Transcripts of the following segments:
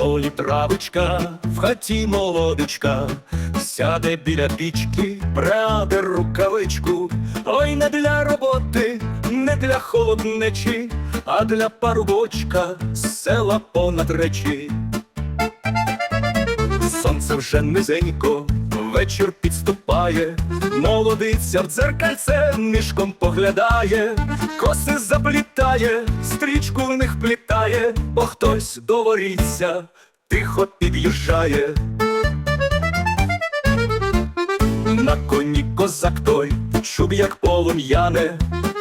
полі травичка, в хаті молодичка, сяде біля пічки, пряде рукавичку. Ой, не для роботи, не для холоднечі, а для парубочка з села понад речі. Сонце вже низенько, вечір підступає, молодиця в дзеркальце мішком поглядає, коси заплітає, стрічку в них плітає, бо хтось доворіться, тихо під'їжджає. На коні козак той, чуб як полум'яне,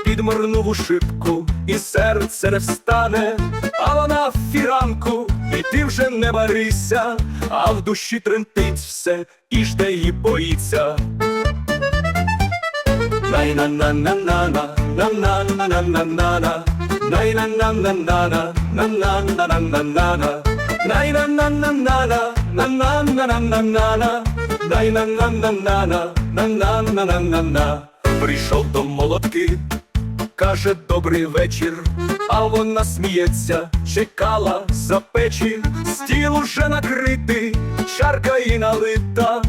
підморнув у шибку, і серце не встане, а вона в фіранку, і ти вже не барися, а в душі тремтить все, і жде її боїться. най на на на на на на на на на на на на най на на на на на на на на на на на на най на на на на на на на на на на на на най на на на на на на на на на на на прийшов до молотки каже добрий вечір, а вона сміється, чекала за печі, стіл уже накритий, чарка і налита,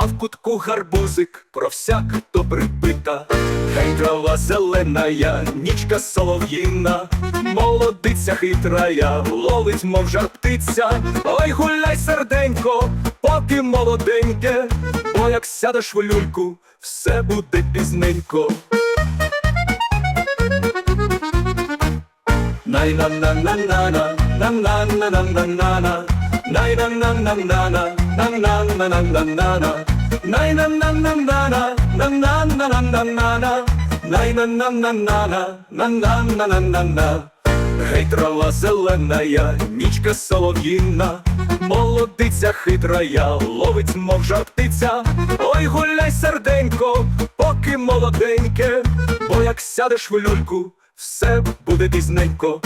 а в кутку гарбузик про всяк то припита. Хай трава зеленая, нічка солов'їна, молодиця хитрая, ловить, мов жар птиця. Ой, гуляй, серденько, поки молоденьке, бо як сядеш в люльку, все буде пізненько. Най на на на на на на на на на на на на Най на на на на на на на на на на на на Най на на на на на на на на на на на на Най на на на на на на на на на на на Гей, трава зеленая, нічка солов'їна, молодиця хитрая, ловить, мов жар птиця. Ой, гуляй, серденько, поки молоденьке, бо як сядеш в люльку, все буде пізненько.